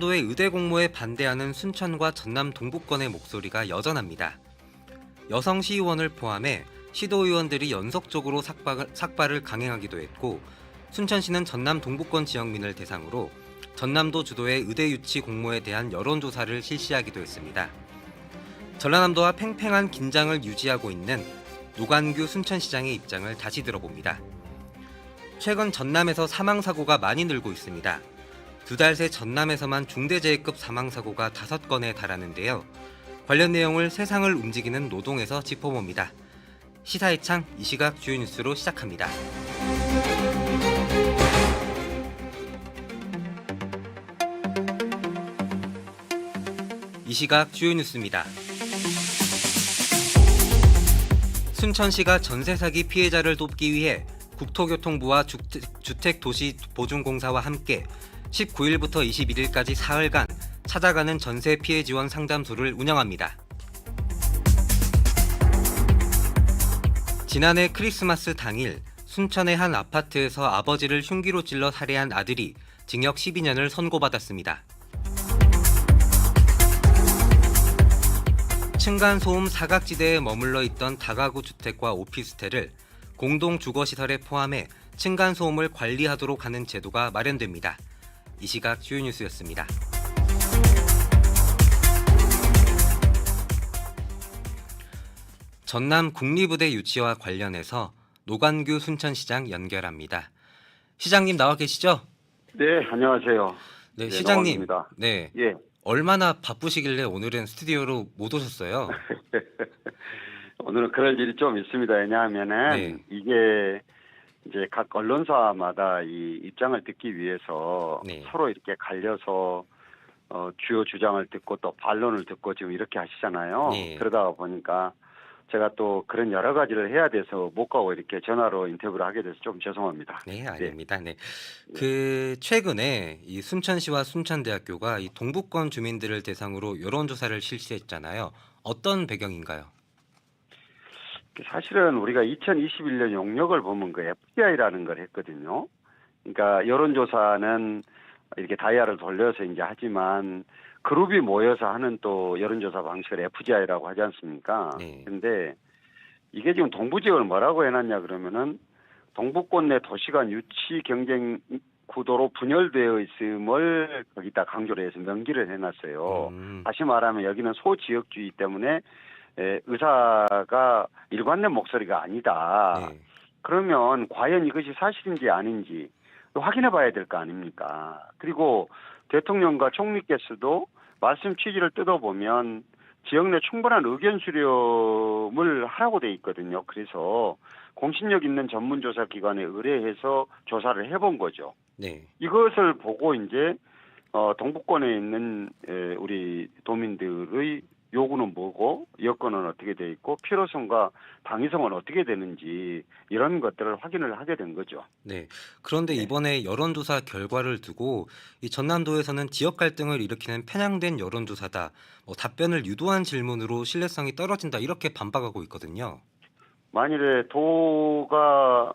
도의 의대 공모에 반대하는 순천과 전남 동북권의 목소리가 여전합니다. 여성 시의원을 포함해 시도 의원들이 연속적으로 삭박을, 삭발을 강행하기도 했고 순천시는 전남 동북권 지역민을 대상으로 전남도 주도의 의대 유치 공모에 대한 여론조사를 실시하기도 했습니다. 전라남도와 팽팽한 긴장을 유지하고 있는 노관규 순천시장의 입장을 다시 들어봅니다. 최근 전남에서 사망 사고가 많이 늘고 있습니다. 두 달 새 전남에서만 중대재해급 사망 사고가 다섯 건에 달하는데요. 관련 내용을 세상을 움직이는 노동에서 짚어봅니다. 시사의 창 이 시각 주요 뉴스로 시작합니다. 이 시각 주요 뉴스입니다. 순천시가 전세 사기 피해자를 돕기 위해 국토교통부와 주택, 도시 보증공사와 함께 19일부터 21일까지 사흘간 찾아가는 전세 피해 지원 상담소를 운영합니다. 지난해 크리스마스 당일 순천의 한 아파트에서 아버지를 흉기로 찔러 살해한 아들이 징역 12년을 선고받았습니다. 층간 소음 사각지대에 머물러 있던 다가구 주택과 오피스텔을 공동 주거 시설에 포함해 층간 소음을 관리하도록 하는 제도가 마련됩니다. 이 시각 주요 뉴스였습니다. 전남 국립의대 유치와 관련해서 노관규 순천시장 연결합니다. 시장님 나와 계시죠? 네, 안녕하세요. 네, 네, 시장님. 네. 예, 얼마나 바쁘시길래 오늘은 스튜디오로 못 오셨어요? 오늘은 그럴 일이 좀 있습니다. 왜냐하면은 네. 이게 이제 각 언론사마다 이 입장을 듣기 위해서 네. 서로 이렇게 갈려서 어, 주요 주장을 듣고 또 반론을 듣고 지금 이렇게 하시잖아요. 네. 그러다 보니까 제가 또 그런 여러 가지를 해야 돼서 못 가고 이렇게 전화로 인터뷰를 하게 돼서 좀 죄송합니다. 네, 아닙니다. 네. 그 최근에 이 순천시와 순천대학교가 이 동북권 주민들을 대상으로 여론 조사를 실시했잖아요. 어떤 배경인가요? 사실은 우리가 2021년 용역을 보면 그 FDI라는 걸 했거든요. 그러니까 여론조사는 이렇게 다이아를 돌려서 이제 하지만 그룹이 모여서 하는 또 여론조사 방식을 FGI라고 하지 않습니까? 네. 근데 이게 지금 동부 지역을 뭐라고 해놨냐 그러면은 동북권 내 도시 간 유치 경쟁 구도로 분열되어 있음을 거기다 강조를 해서 명기를 해놨어요. 음, 다시 말하면 여기는 소지역주의 때문에 에, 의사가 일관된 목소리가 아니다. 네. 그러면 과연 이것이 사실인지 아닌지 확인해 봐야 될 거 아닙니까? 그리고 대통령과 총리께서도 말씀 취지를 뜯어보면 지역 내 충분한 의견 수렴을 하라고 돼 있거든요. 그래서 공신력 있는 전문조사 기관에 의뢰해서 조사를 해본 거죠. 네. 이것을 보고 이제 어, 동북권에 있는 에, 우리 도민들의 요구는 뭐고 여건은 어떻게 돼 있고 필요성과 당위성은 어떻게 되는지 이런 것들을 확인을 하게 된 거죠. 네. 그런데 네. 이번에 여론조사 결과를 두고 이 전남도에서는 지역 갈등을 일으키는 편향된 여론조사다. 뭐 답변을 유도한 질문으로 신뢰성이 떨어진다. 이렇게 반박하고 있거든요. 만일에 도가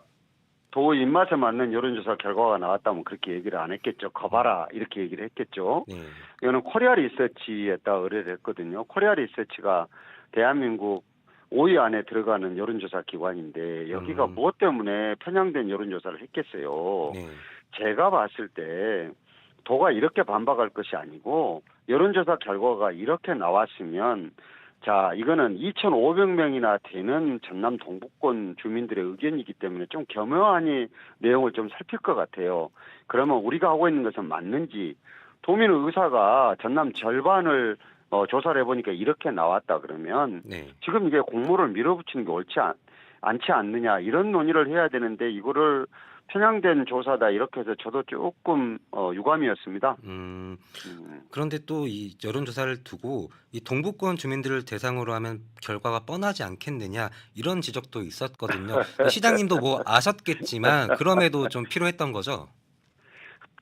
도 입맛에 맞는 여론조사 결과가 나왔다면 그렇게 얘기를 안 했겠죠. 거봐라 이렇게 얘기를 했겠죠. 네. 이거는 코리아 리서치에다 의뢰를 했거든요. 코리아 리서치가 대한민국 5위 안에 들어가는 여론조사 기관인데 여기가 음. 무엇 때문에 편향된 여론조사를 했겠어요. 네. 제가 봤을 때 도가 이렇게 반박할 것이 아니고 여론조사 결과가 이렇게 나왔으면 자 이거는 2,500명이나 되는 전남 동북권 주민들의 의견이기 때문에 좀 겸허하니 내용을 좀 살필 것 같아요. 그러면 우리가 하고 있는 것은 맞는지 도민 의사가 전남 절반을 어, 조사를 해보니까 이렇게 나왔다 그러면 네. 지금 이게 공모를 밀어붙이는 게 옳지 않, 않지 않느냐 이런 논의를 해야 되는데 이거를 편향된 조사다 이렇게 해서 저도 조금 어, 유감이었습니다. 음, 음, 그런데 또 이 여론조사를 두고 이 동북권 주민들을 대상으로 하면 결과가 뻔하지 않겠느냐 이런 지적도 있었거든요. 시장님도 뭐 아셨겠지만 그럼에도 좀 필요했던 거죠.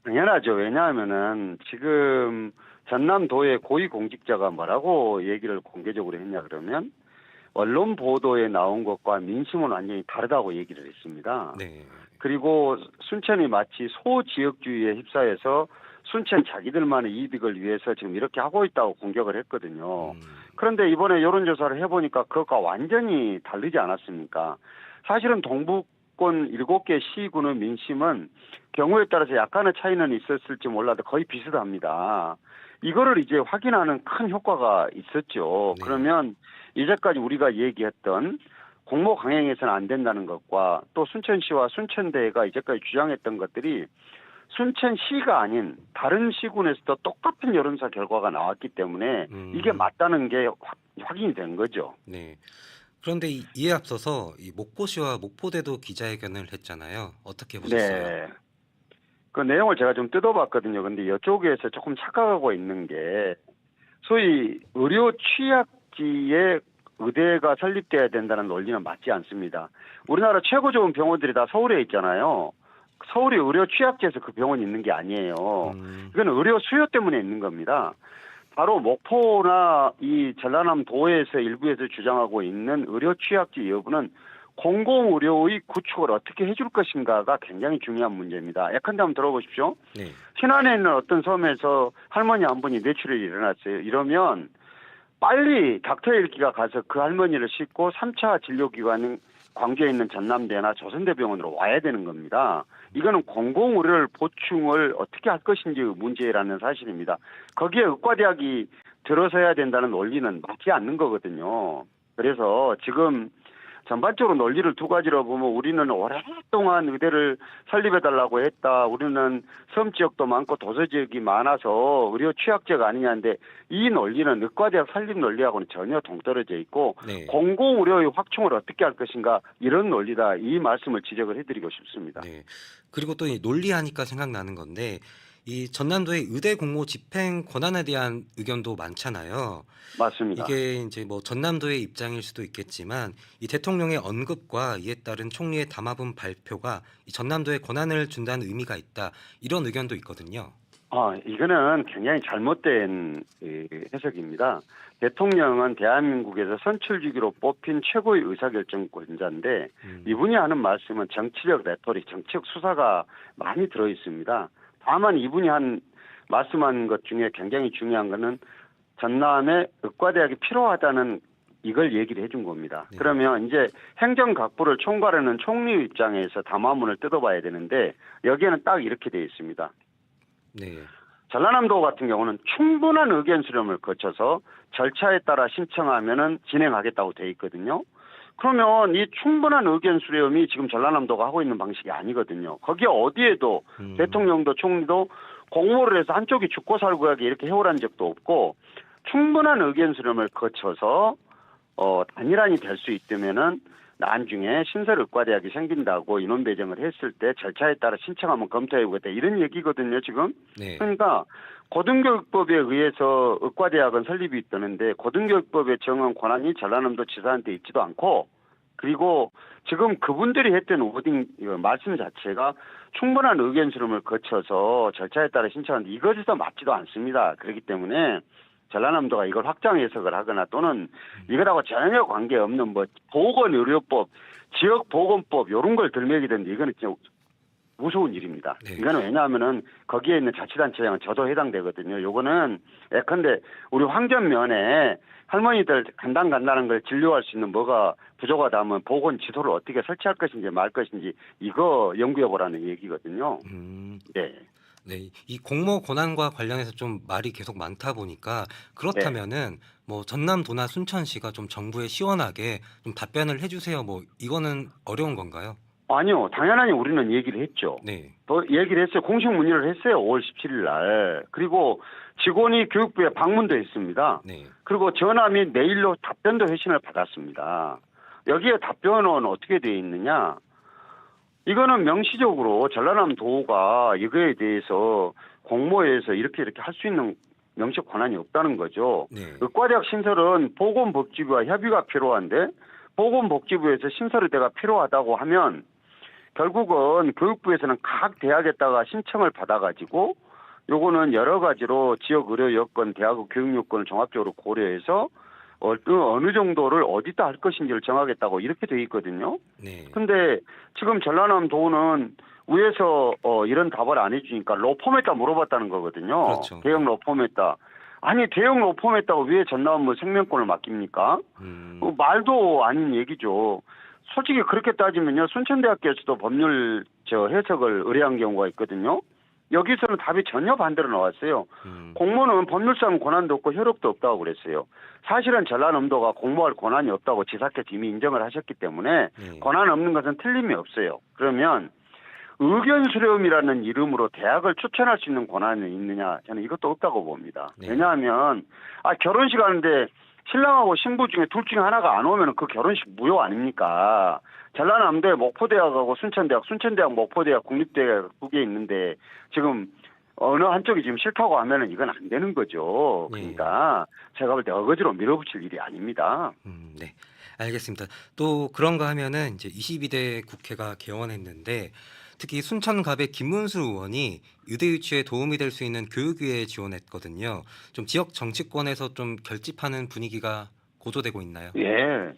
당연하죠. 왜냐하면은 지금 전남도의 고위공직자가 뭐라고 얘기를 공개적으로 했냐 그러면 언론 보도에 나온 것과 민심은 완전히 다르다고 얘기를 했습니다. 네. 그리고 순천이 마치 소지역주의에 휩싸여서 순천 자기들만의 이득을 위해서 지금 이렇게 하고 있다고 공격을 했거든요. 음, 그런데 이번에 여론조사를 해보니까 그것과 완전히 다르지 않았습니까? 사실은 동북 권 7개 시군의 민심은 경우에 따라서 약간의 차이는 있었을지 몰라도 거의 비슷합니다. 이거를 이제 확인하는 큰 효과가 있었죠. 네. 그러면 이제까지 우리가 얘기했던 공모 강행해서는 안 된다는 것과 또 순천시와 순천대가 이제까지 주장했던 것들이 순천시가 아닌 다른 시군에서도 똑같은 여론조사 결과가 나왔기 때문에 음. 이게 맞다는 게 확, 확인이 된 거죠. 네. 그런데 이, 이에 앞서서 이 목포시와 목포대도 기자회견을 했잖아요. 어떻게 보셨어요? 네. 그 내용을 제가 좀 뜯어봤거든요. 근데 이쪽에서 조금 착각하고 있는 게 소위 의료 취약지에 의대가 설립돼야 된다는 논리는 맞지 않습니다. 우리나라 최고 좋은 병원들이 다 서울에 있잖아요. 서울이 의료 취약지에서 그 병원이 있는 게 아니에요. 음, 이건 의료 수요 때문에 있는 겁니다. 바로 목포나 이 전라남 도에서 일부에서 주장하고 있는 의료 취약지 여부는 공공의료의 구축을 어떻게 해줄 것인가가 굉장히 중요한 문제입니다. 예컨대 한번 들어보십시오. 네. 신안에 있는 어떤 섬에서 할머니 한 분이 뇌출혈이 일어났어요. 이러면 빨리 닥터 일기가 가서 그 할머니를 싣고 3차 진료기관인 광주에 있는 전남대나 조선대병원으로 와야 되는 겁니다. 이거는 공공의료를 보충을 어떻게 할 것인지 문제라는 사실입니다. 거기에 의과대학이 들어서야 된다는 논리는 맞지 않는 거거든요. 그래서 지금 전반적으로 논리를 두 가지로 보면 우리는 오랫동안 의대를 설립해달라고 했다. 우리는 섬 지역도 많고 도서 지역이 많아서 의료 취약지가 아니냐인데 이 논리는 의과대학 설립 논리하고는 전혀 동떨어져 있고 네. 공공 의료의 확충을 어떻게 할 것인가 이런 논리다. 이 말씀을 지적을 해드리고 싶습니다. 네. 그리고 또이 논리하니까 생각나는 건데 이 전남도의 의대 공모 집행 권한에 대한 의견도 많잖아요. 맞습니다. 이게 이제 뭐 전남도의 입장일 수도 있겠지만 이 대통령의 언급과 이에 따른 총리의 담화문 발표가 이 전남도에 권한을 준다는 의미가 있다. 이런 의견도 있거든요. 아, 이거는 굉장히 잘못된 이, 해석입니다. 대통령은 대한민국에서 선출직으로 뽑힌 최고의 의사결정권자인데 음, 이분이 하는 말씀은 정치적 레토릭, 정치적 수사가 많이 들어 있습니다. 다만 이분이 한 말씀한 것 중에 굉장히 중요한 거는 전남에 의과대학이 필요하다는 이걸 얘기를 해준 겁니다. 네. 그러면 이제 행정각부를 총괄하는 총리 입장에서 담화문을 뜯어봐야 되는데 여기에는 딱 이렇게 되어 있습니다. 네. 전라남도 같은 경우는 충분한 의견 수렴을 거쳐서 절차에 따라 신청하면은 진행하겠다고 돼 있거든요. 그러면 이 충분한 의견 수렴이 지금 전라남도가 하고 있는 방식이 아니거든요. 거기에 어디에도 음, 대통령도 총리도 공모를 해서 한쪽이 죽고 살고 하게 이렇게 해오란 적도 없고 충분한 의견 수렴을 거쳐서 어 단일안이 될 수 있다면은 나중에 신설 의과대학이 생긴다고 인원 배정을 했을 때 절차에 따라 신청하면 검토해보겠다 이런 얘기거든요 지금 네. 그러니까 고등교육법에 의해서 의과대학은 설립이 있다는데 고등교육법의 정한 권한이 전라남도 지사한테 있지도 않고 그리고 지금 그분들이 했던 이거 말씀 자체가 충분한 의견 수렴을 거쳐서 절차에 따라 신청하는데 이것에서 맞지도 않습니다. 그렇기 때문에 전라남도가 이걸 확장 해석을 하거나 또는 이거하고 전혀 관계없는 뭐 보건의료법, 지역보건법 이런 걸 들먹이던데 이거는 진짜 무서운 일입니다. 네. 이거는 왜냐하면은 거기에 있는 자치단체장은 저도 해당되거든요. 요거는 예컨대 우리 황전면에 할머니들 간당간단한 걸 진료할 수 있는 뭐가 부족하다면 보건 지도를 어떻게 설치할 것인지 말 것인지 이거 연구해 보라는 얘기거든요. 음, 네. 네. 이 공모 권한과 관련해서 좀 말이 계속 많다 보니까 그렇다면은 뭐 전남도나 순천시가 좀 정부에 시원하게 좀 답변을 해주세요. 뭐 이거는 어려운 건가요? 아니요, 당연하니 우리는 얘기를 했죠. 네. 또 얘기를 했어요. 공식 문의를 했어요. 5월 17일 날. 그리고 직원이 교육부에 방문도 했습니다. 네. 그리고 전화 및 메일로 답변도 회신을 받았습니다. 여기에 답변은 어떻게 되어 있느냐? 이거는 명시적으로 전라남 도가 이거에 대해서 공모에서 이렇게 이렇게 할 수 있는 명식 권한이 없다는 거죠. 네. 의과대학 신설은 보건복지부와 협의가 필요한데 보건복지부에서 신설의대가 필요하다고 하면 결국은 교육부에서는 각 대학에다가 신청을 받아가지고 요거는 여러 가지로 지역 의료 여건, 대학의 교육 요건을 종합적으로 고려해서 어느, 어느 정도를 어디다 할 것인지를 정하겠다고 이렇게 돼 있거든요. 네. 근데 지금 전라남 도는 위에서 어, 이런 답을 안 해주니까 로펌했다 물어봤다는 거거든요. 그렇죠. 대형 로펌했다. 아니 대형 로펌했다고 왜 전남 뭐 생명권을 맡깁니까? 음, 어, 말도 아닌 얘기죠. 솔직히 그렇게 따지면요, 순천대학교에서도 법률 저 해석을 의뢰한 경우가 있거든요. 여기서는 답이 전혀 반대로 나왔어요. 음, 공무는 법률상 권한도 없고 효력도 없다고 그랬어요. 사실은 전라남도가 공모할 권한이 없다고 지사께서 이미 인정을 하셨기 때문에 네. 권한 없는 것은 틀림이 없어요. 그러면 의견 수렴이라는 이름으로 대학을 추천할 수 있는 권한이 있느냐? 저는 이것도 없다고 봅니다. 네. 왜냐하면 아 결혼식 하는데 신랑하고 신부 중에 둘 중에 하나가 안 오면 그 결혼식 무효 아닙니까? 전라남도에 목포대학하고 순천대학, 순천대학, 목포대학, 국립대학 두 개 있는데 지금 어느 한쪽이 지금 싫다고 하면은 이건 안 되는 거죠. 네. 그러니까 제가 볼 때 어거지로 밀어붙일 일이 아닙니다. 음, 네. 알겠습니다. 또 그런가 하면은 이제 22대 국회가 개원했는데 특히 순천갑의 김문수 의원이 의대 유치에 도움이 될 수 있는 교육위에 지원했거든요. 좀 지역 정치권에서 좀 결집하는 분위기가 고조되고 있나요? 예.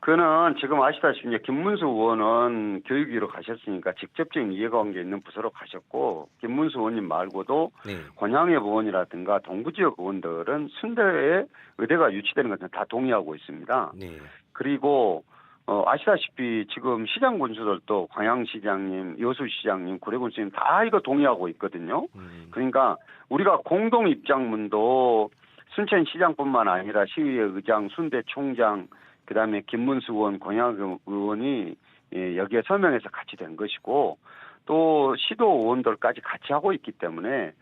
그는 지금 아시다시피 김문수 의원은 교육위로 가셨으니까 직접적인 이해관계 있는 부서로 가셨고 김문수 의원님 말고도 네. 권양의 의원이라든가 동부 지역 의원들은 순대에 의대가 유치되는 것은 다 동의하고 있습니다. 네. 그리고 어, 아시다시피 지금 시장 군수들도 광양시장님, 여수시장님, 구례군수님 다 이거 동의하고 있거든요. 음, 그러니까 우리가 공동 입장문도 순천시장뿐만 아니라 시의회 의장, 순대 총장, 그 다음에 김문수 의원, 권양 의원이 예, 여기에 서명해서 같이 된 것이고 또 시도 의원들까지 같이 하고 있기 때문에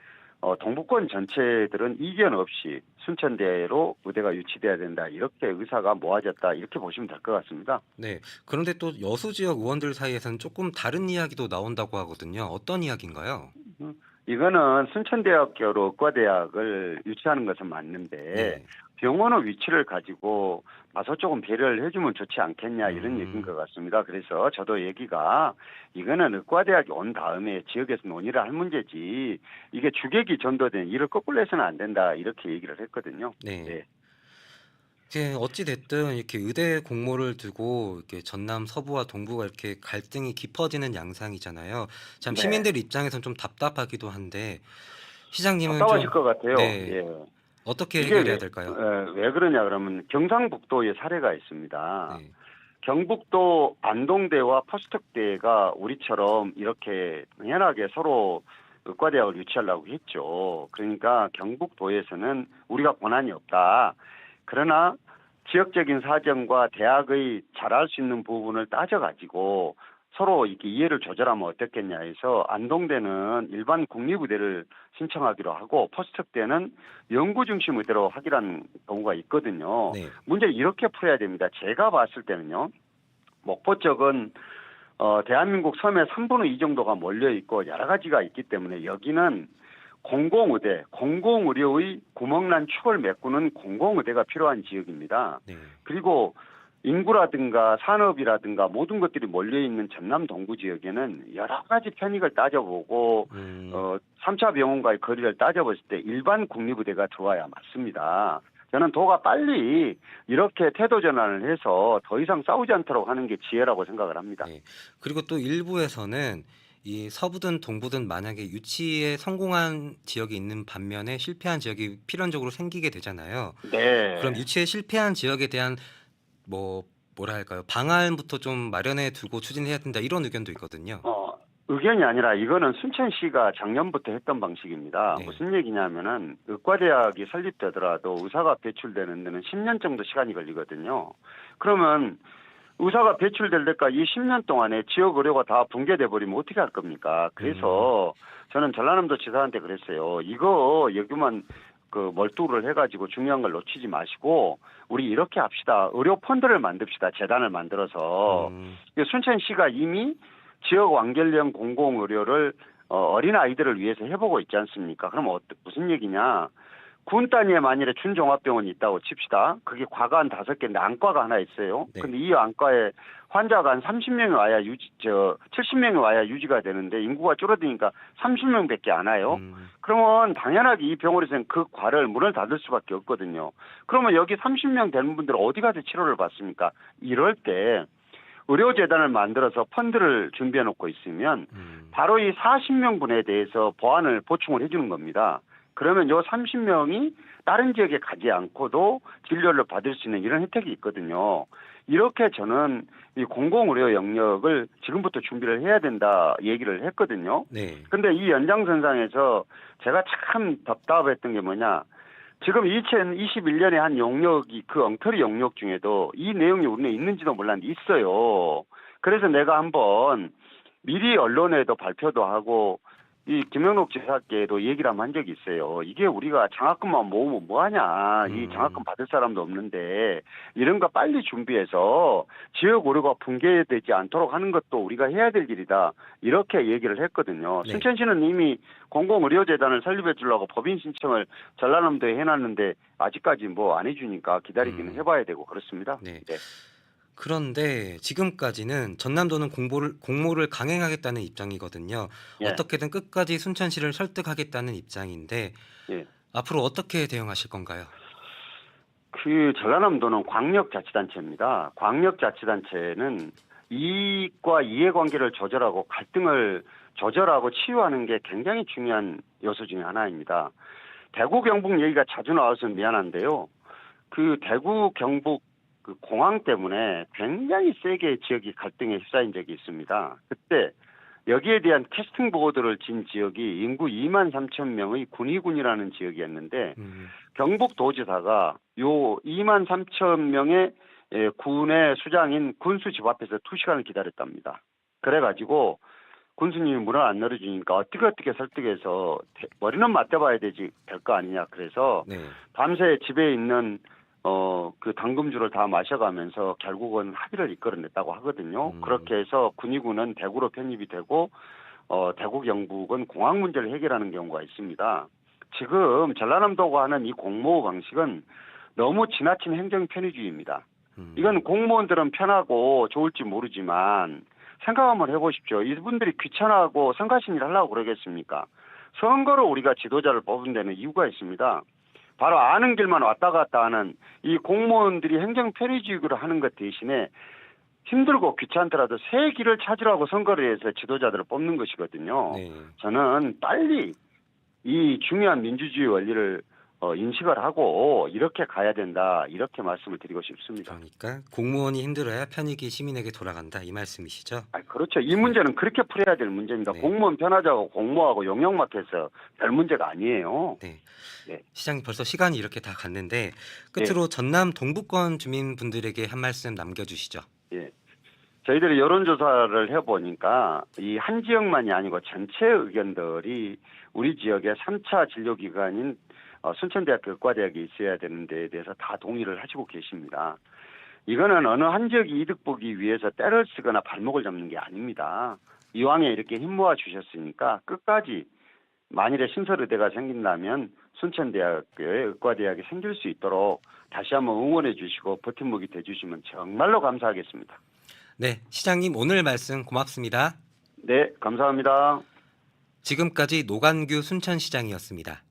어, 동북권 전체들은 이견 없이 순천대로 의대가 유치돼야 된다 이렇게 의사가 모아졌다 이렇게 보시면 될 것 같습니다. 네. 그런데 또 여수 지역 의원들 사이에서는 조금 다른 이야기도 나온다고 하거든요. 어떤 이야기인가요? 이거는 순천대학교로 의과대학을 유치하는 것은 맞는데 네. 병원의 위치를 가지고 다소 조금 배려를 해주면 좋지 않겠냐 이런 음. 얘기인 것 같습니다. 그래서 저도 얘기가 이거는 의과대학이 온 다음에 지역에서 논의를 할 문제지 이게 주객이 전도된 일을 거꾸로 해서는 안 된다 이렇게 얘기를 했거든요. 네. 네. 어찌 됐든 이렇게 의대 공모를 두고 이렇게 전남 서부와 동부가 이렇게 갈등이 깊어지는 양상이잖아요. 참 네. 시민들 입장에선 좀 답답하기도 한데 시장님은 답답하실 좀 것 같아요. 네. 예. 어떻게 해결해야 왜- 될까요? 에, 왜 그러냐 그러면 경상북도에 사례가 있습니다. 네. 경북도 안동대와 포스특대가 우리처럼 이렇게 당연하게 서로 의과대학을 유치하려고 했죠. 그러니까 경북도에서는 우리가 권한이 없다. 그러나 지역적인 사정과 대학의 잘할 수 있는 부분을 따져가지고 서로 이렇게 이해를 조절하면 어떻겠냐 해서 안동대는 일반 국립의대를 신청하기로 하고 포스특대는 연구 중심 의대로 하기로 한 경우가 있거든요. 네. 문제를 이렇게 풀어야 됩니다. 제가 봤을 때는요. 목포 쪽은 어, 대한민국 섬의 3분의 2 정도가 몰려 있고 여러 가지가 있기 때문에 여기는 공공의대, 공공의료의 구멍난 축을 메꾸는 공공의대가 필요한 지역입니다. 네. 그리고 인구라든가 산업이라든가 모든 것들이 몰려 있는 전남 동부 지역에는 여러 가지 편익을 따져보고 음, 어, 3차 병원과의 거리를 따져봤을 때 일반 국립의대가 좋아야 맞습니다. 저는 도가 빨리 이렇게 태도 전환을 해서 더 이상 싸우지 않도록 하는 게 지혜라고 생각을 합니다. 네. 그리고 또 일부에서는 이 서부든 동부든 만약에 유치에 성공한 지역이 있는 반면에 실패한 지역이 필연적으로 생기게 되잖아요. 네. 그럼 유치에 실패한 지역에 대한 뭐 뭐라 할까요? 방안부터 좀 마련해 두고 추진해야 된다 이런 의견도 있거든요. 어, 의견이 아니라 이거는 순천 시가 작년부터 했던 방식입니다. 네. 무슨 얘기냐면은 의과대학이 설립되더라도 의사가 배출되는 데는 10년 정도 시간이 걸리거든요. 그러면 의사가 배출될 때까지 이 10년 동안에 지역 의료가 다 붕괴돼 버리면 어떻게 할 겁니까? 그래서 저는 전라남도 지사한테 그랬어요. 이거 여기만 그 몰두를 해가지고 중요한 걸 놓치지 마시고 우리 이렇게 합시다. 의료 펀드를 만듭시다. 재단을 만들어서 음, 이 순천시가 이미 지역 완결형 공공 의료를 어, 어린 아이들을 위해서 해보고 있지 않습니까? 그럼 어, 무슨 얘기냐? 군 단위에 만일에 준종합병원이 있다고 칩시다. 그게 과가 한 다섯 개인데 안과가 하나 있어요. 네. 근데 이 안과에 환자가 한 30명이 와야 유지, 저, 70명이 와야 유지가 되는데 인구가 줄어드니까 30명밖에 안 와요. 음, 그러면 당연하게 이 병원에서는 그 과를 문을 닫을 수밖에 없거든요. 그러면 여기 30명 되는 분들은 어디 가서 치료를 받습니까? 이럴 때 의료재단을 만들어서 펀드를 준비해 놓고 있으면 음, 바로 이 40명분에 대해서 보안을 보충을 해주는 겁니다. 그러면 요 30명이 다른 지역에 가지 않고도 진료를 받을 수 있는 이런 혜택이 있거든요. 이렇게 저는 이 공공의료 영역을 지금부터 준비를 해야 된다 얘기를 했거든요. 네. 근데 이 연장선상에서 제가 참 답답했던 게 뭐냐. 지금 2021년에 한 용역이 그 엉터리 용역 중에도 이 내용이 우리는 있는지도 몰랐는데 있어요. 그래서 내가 한번 미리 언론에도 발표도 하고 이 김영록 지사께도 얘기를 한번 한 적이 있어요. 이게 우리가 장학금만 모으면 뭐하냐. 이 음. 장학금 받을 사람도 없는데 이런 거 빨리 준비해서 지역 의료가 붕괴되지 않도록 하는 것도 우리가 해야 될 일이다. 이렇게 얘기를 했거든요. 네. 순천시는 이미 공공의료재단을 설립해 주려고 법인 신청을 전라남도에 해놨는데 아직까지 뭐 안 해주니까 기다리기는 음. 해봐야 되고 그렇습니다. 네. 네. 그런데 지금까지는 전남도는 공보를, 공모를 강행하겠다는 입장이거든요. 예. 어떻게든 끝까지 순천시를 설득하겠다는 입장인데 예. 앞으로 어떻게 대응하실 건가요? 그 전라남도는 광역자치단체입니다. 광역자치단체는 이익과 이해관계를 조절하고 갈등을 조절하고 치유하는 게 굉장히 중요한 요소 중에 하나입니다. 대구 경북 얘기가 자주 나와서 미안한데요. 그 대구 경북 그 공항 때문에 굉장히 세게 지역이 갈등에 휩싸인 적이 있습니다. 그때 여기에 대한 캐스팅 보고들을 진 지역이 인구 2만 3천 명의 군위군이라는 지역이었는데 음, 경북도지사가 요 2만 3천 명의 예, 군의 수장인 군수 집 앞에서 2시간을 기다렸답니다. 그래가지고 군수님이 문을 안 열어주니까 어떻게 어떻게 설득해서 대- 머리는 맞대봐야 되지 될 거 아니냐 그래서 네. 밤새 집에 있는 어 그 당금주를 다 마셔가면서 결국은 합의를 이끌어냈다고 하거든요. 음. 그렇게 해서 군위군은 대구로 편입이 되고 어 대구 경북은 공항 문제를 해결하는 경우가 있습니다. 지금 전라남도가 하는 이 공모 방식은 너무 지나친 행정 편의주의입니다. 음, 이건 공무원들은 편하고 좋을지 모르지만 생각 한번 해보십시오. 이분들이 귀찮아하고 성가신 일 하려고 그러겠습니까? 선거로 우리가 지도자를 뽑은 데는 이유가 있습니다. 바로 아는 길만 왔다 갔다 하는 이 공무원들이 행정 편의주의로 하는 것 대신에 힘들고 귀찮더라도 새 길을 찾으라고 선거를 해서 지도자들을 뽑는 것이거든요. 네. 저는 빨리 이 중요한 민주주의 원리를 어, 인식을 하고 이렇게 가야 된다 이렇게 말씀을 드리고 싶습니다. 그러니까 공무원이 힘들어야 편익이 시민에게 돌아간다 이 말씀이시죠? 아, 그렇죠. 이 문제는 그렇게 풀어야 될 문제입니다. 네. 공무원 편하자고 공모하고 용역막해서 별 문제가 아니에요. 네. 네. 시장님 벌써 시간이 이렇게 다 갔는데 끝으로 전남 동부권 주민분들에게 한 말씀 남겨주시죠. 예. 저희들이 여론조사를 해보니까 이 한 지역만이 아니고 전체 의견들이 우리 지역의 3차 진료기관인 어, 순천대학교 의과대학이 있어야 되는 데에 대해서 다 동의를 하시고 계십니다. 이거는 어느 한 지역이 이득 보기 위해서 때를 쓰거나 발목을 잡는 게 아닙니다. 이왕에 이렇게 힘 모아 주셨으니까 끝까지 만일에 신설의대가 생긴다면 순천대학교의 의과대학이 생길 수 있도록 다시 한번 응원해 주시고 버팀목이 돼 주시면 정말로 감사하겠습니다. 네, 시장님 오늘 말씀 고맙습니다. 네, 감사합니다. 지금까지 노관규 순천시장이었습니다.